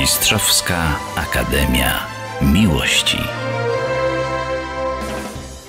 Mistrzowska Akademia Miłości.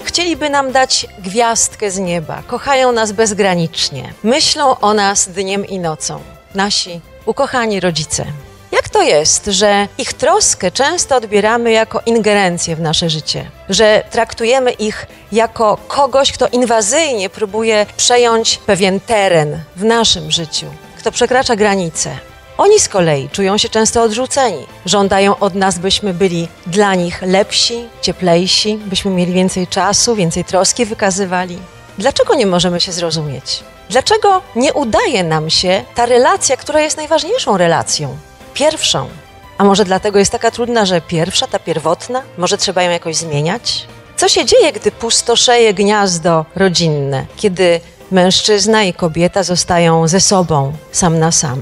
Chcieliby nam dać gwiazdkę z nieba, kochają nas bezgranicznie, myślą o nas dniem i nocą. Nasi ukochani rodzice. Jak to jest, że ich troskę często odbieramy jako ingerencję w nasze życie? Że traktujemy ich jako kogoś, kto inwazyjnie próbuje przejąć pewien teren w naszym życiu, kto przekracza granice. Oni z kolei czują się często odrzuceni. Żądają od nas, byśmy byli dla nich lepsi, cieplejsi, byśmy mieli więcej czasu, więcej troski wykazywali. Dlaczego nie możemy się zrozumieć? Dlaczego nie udaje nam się ta relacja, która jest najważniejszą relacją? Pierwszą. A może dlatego jest taka trudna, że pierwsza, ta pierwotna? Może trzeba ją jakoś zmieniać? Co się dzieje, gdy pustoszeje gniazdo rodzinne, kiedy mężczyzna i kobieta zostają ze sobą sam na sam?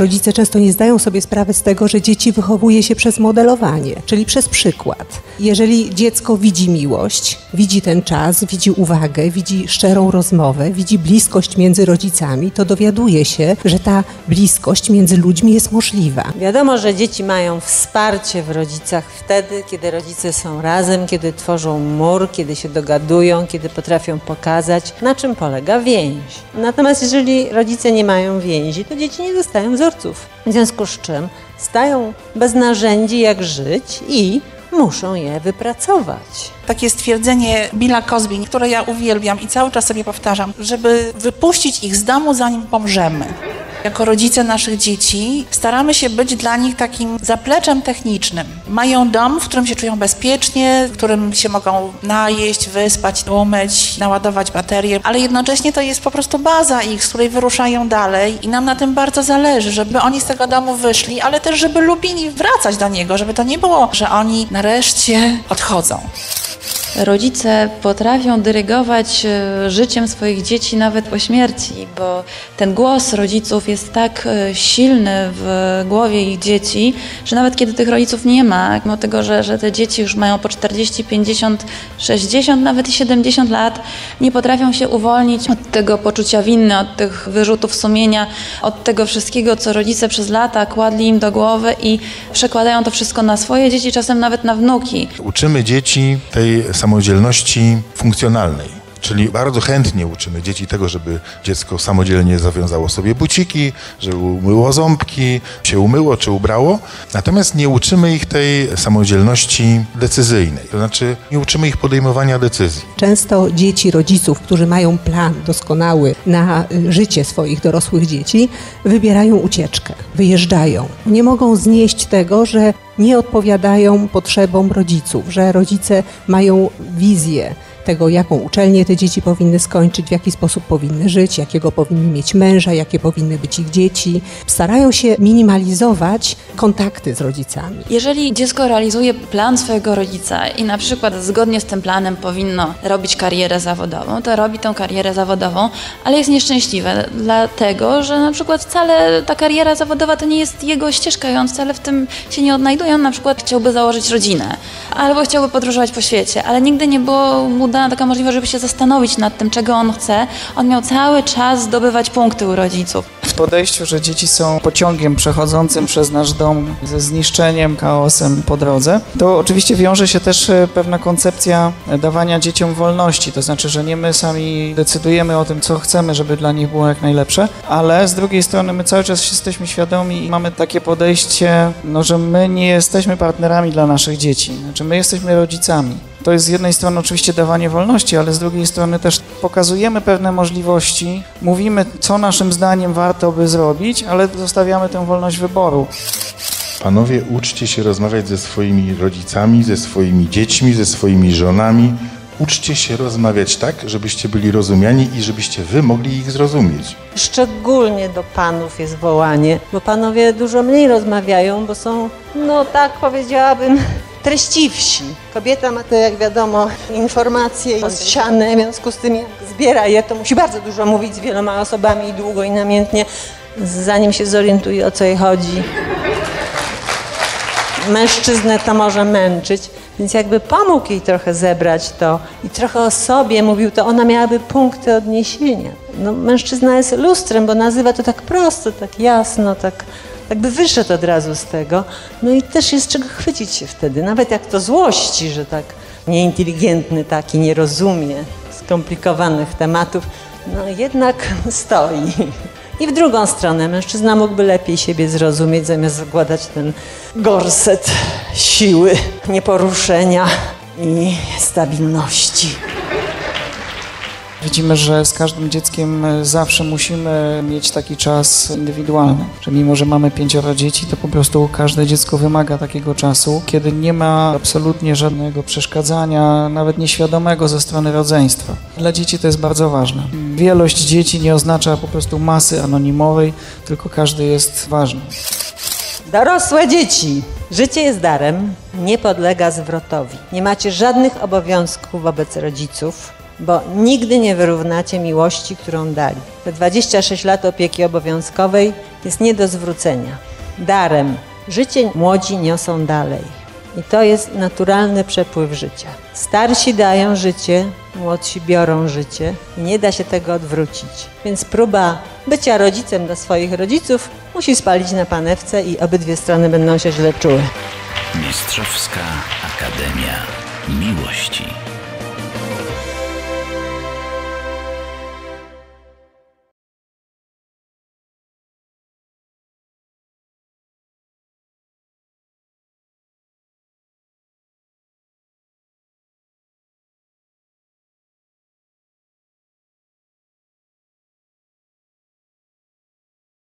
Rodzice często nie zdają sobie sprawy z tego, że dzieci wychowuje się przez modelowanie, czyli przez przykład. Jeżeli dziecko widzi miłość, widzi ten czas, widzi uwagę, widzi szczerą rozmowę, widzi bliskość między rodzicami, to dowiaduje się, że ta bliskość między ludźmi jest możliwa. Wiadomo, że dzieci mają wsparcie w rodzicach wtedy, kiedy rodzice są razem, kiedy tworzą mur, kiedy się dogadują, kiedy potrafią pokazać, na czym polega więź. Natomiast jeżeli rodzice nie mają więzi, to dzieci nie dostają wzorców. W związku z czym stają bez narzędzi, jak żyć i muszą je wypracować. Takie stwierdzenie Billa Cosby, które ja uwielbiam i cały czas sobie powtarzam, żeby wypuścić ich z domu, zanim pomrzemy. Jako rodzice naszych dzieci staramy się być dla nich takim zapleczem technicznym. Mają dom, w którym się czują bezpiecznie, w którym się mogą najeść, wyspać, umyć, naładować baterie, ale jednocześnie to jest po prostu baza ich, z której wyruszają dalej i nam na tym bardzo zależy, żeby oni z tego domu wyszli, ale też żeby lubili wracać do niego, żeby to nie było, że oni nareszcie odchodzą. Rodzice potrafią dyrygować e, życiem swoich dzieci nawet po śmierci, bo ten głos rodziców jest tak e, silny w głowie ich dzieci, że nawet kiedy tych rodziców nie ma, mimo tego, że, że te dzieci już mają po 40, 50, 60, nawet i 70 lat, nie potrafią się uwolnić od tego poczucia winy, od tych wyrzutów sumienia, od tego wszystkiego, co rodzice przez lata kładli im do głowy i przekładają to wszystko na swoje dzieci, czasem nawet na wnuki. Uczymy dzieci tej samodzielności funkcjonalnej. Czyli bardzo chętnie uczymy dzieci tego, żeby dziecko samodzielnie zawiązało sobie buciki, żeby umyło ząbki, się umyło czy ubrało. Natomiast nie uczymy ich tej samodzielności decyzyjnej. To znaczy nie uczymy ich podejmowania decyzji. Często dzieci rodziców, którzy mają plan doskonały na życie swoich dorosłych dzieci, wybierają ucieczkę, wyjeżdżają. Nie mogą znieść tego, że nie odpowiadają potrzebom rodziców, że rodzice mają wizję tego, jaką uczelnię te dzieci powinny skończyć, w jaki sposób powinny żyć, jakiego powinny mieć męża, jakie powinny być ich dzieci. Starają się minimalizować kontakty z rodzicami. Jeżeli dziecko realizuje plan swojego rodzica i na przykład zgodnie z tym planem powinno robić karierę zawodową, to robi tą karierę zawodową, ale jest nieszczęśliwe, dlatego że na przykład wcale ta kariera zawodowa to nie jest jego ścieżka i on wcale w tym się nie odnajduje. On na przykład chciałby założyć rodzinę albo chciałby podróżować po świecie, ale nigdy nie było mu dana taka możliwość, żeby się zastanowić nad tym, czego on chce. On miał cały czas zdobywać punkty u rodziców. W podejściu, że dzieci są pociągiem przechodzącym przez nasz dom ze zniszczeniem, chaosem po drodze, to oczywiście wiąże się też e, pewna koncepcja dawania dzieciom wolności, to znaczy, że nie my sami decydujemy o tym, co chcemy, żeby dla nich było jak najlepsze, ale z drugiej strony my cały czas jesteśmy świadomi i mamy takie podejście, no, że my nie jesteśmy partnerami dla naszych dzieci, znaczy my jesteśmy rodzicami. To jest z jednej strony oczywiście dawanie wolności, ale z drugiej strony też pokazujemy pewne możliwości, mówimy, co naszym zdaniem warto by zrobić, ale zostawiamy tę wolność wyboru. Panowie, uczcie się rozmawiać ze swoimi rodzicami, ze swoimi dziećmi, ze swoimi żonami. Uczcie się rozmawiać tak, żebyście byli rozumiani i żebyście wy mogli ich zrozumieć. Szczególnie do panów jest wołanie, bo panowie dużo mniej rozmawiają, bo są, no tak powiedziałabym, treściwsi. Kobieta ma te, jak wiadomo, informacje siane, w związku z tym jak zbiera je, to musi bardzo dużo mówić z wieloma osobami i długo i namiętnie, zanim się zorientuje, o co jej chodzi. Mężczyznę to może męczyć, więc jakby pomógł jej trochę zebrać to i trochę o sobie mówił, to ona miałaby punkty odniesienia. No, mężczyzna jest lustrem, bo nazywa to tak prosto, tak jasno, tak jakby wyszedł od razu z tego. No i też jest czego chwycić się wtedy, nawet jak to złości, że tak nieinteligentny taki nie rozumie skomplikowanych tematów, no jednak stoi. I w drugą stronę mężczyzna mógłby lepiej siebie zrozumieć, zamiast zakładać ten gorset siły, nieporuszenia i stabilności. Widzimy, że z każdym dzieckiem e, zawsze musimy mieć taki czas indywidualny. Że mimo, że mamy pięcioro dzieci, to po prostu każde dziecko wymaga takiego czasu, kiedy nie ma absolutnie żadnego przeszkadzania, nawet nieświadomego ze strony rodzeństwa. Dla dzieci to jest bardzo ważne. Wielość dzieci nie oznacza po prostu masy anonimowej, tylko każdy jest ważny. Dorosłe dzieci. Życie jest darem, nie podlega zwrotowi. Nie macie żadnych obowiązków wobec rodziców, bo nigdy nie wyrównacie miłości, którą dali. Te 26 lat opieki obowiązkowej jest nie do zwrócenia. Darem. Życie młodzi niosą dalej. I to jest naturalny przepływ życia. Starsi dają życie, młodsi biorą życie i nie da się tego odwrócić. Więc próba bycia rodzicem dla swoich rodziców musi spalić na panewce i obydwie strony będą się źle czuły. Mistrzowska Akademia Miłości.